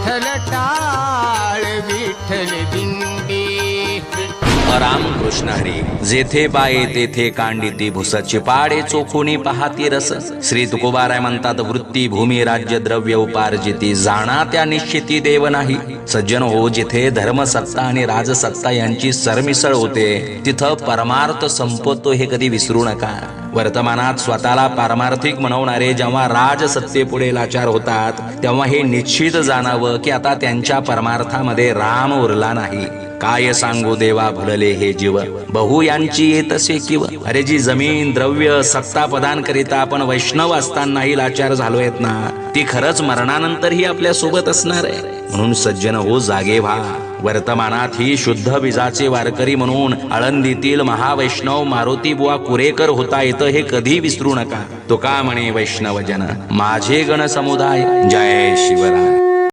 विठ्ठल टाळ विठ्ठल दिंडी राम कृष्ण हरी. जेथे बाये तेथे कांडिती भुसाची पाडे चोखुनी पाहाती रस. श्री तुकोबाराय म्हणतात वृत्ती भूमी राज्य द्रव्य उपार्जिती जाणा त्या निश्चिती देव नाही. सज्जन हो जिथे धर्मसत्ता आणि राजसत्ता यांची सरमिसळ होते तिथं परमार्थ संपतो हे कधी विसरू नका. वर्तमानात स्वतःला पारमार्थिक म्हणवणारे जेव्हा राजसत्तेपुढे लाचार होतात तेव्हा हे निश्चित जाणावं की आता त्यांच्या परमार्थामध्ये राम उरला नाही. काय सांगू देवा भुलले हे जीव? बहु यांची येतसे किव? अरे जी जमीन द्रव्य सत्ता पदांकरिता आपण वैष्णव असतानाही लाचार झालोयत ना? ती खरंच मरणानंतरही आपल्यासोबत असणार आहे. म्हणून सज्जन हो जागे व्हा. वर्तमानात ही शुद्ध बीजाचे वारकरी म्हणून आळंदीतील महावैष्णव मारुतीबुवा कुरेकर होता येतं हे कधी विसरू नका. तो का म्हणे वैष्णव जन माझे गण समुदाय जय शिवराय.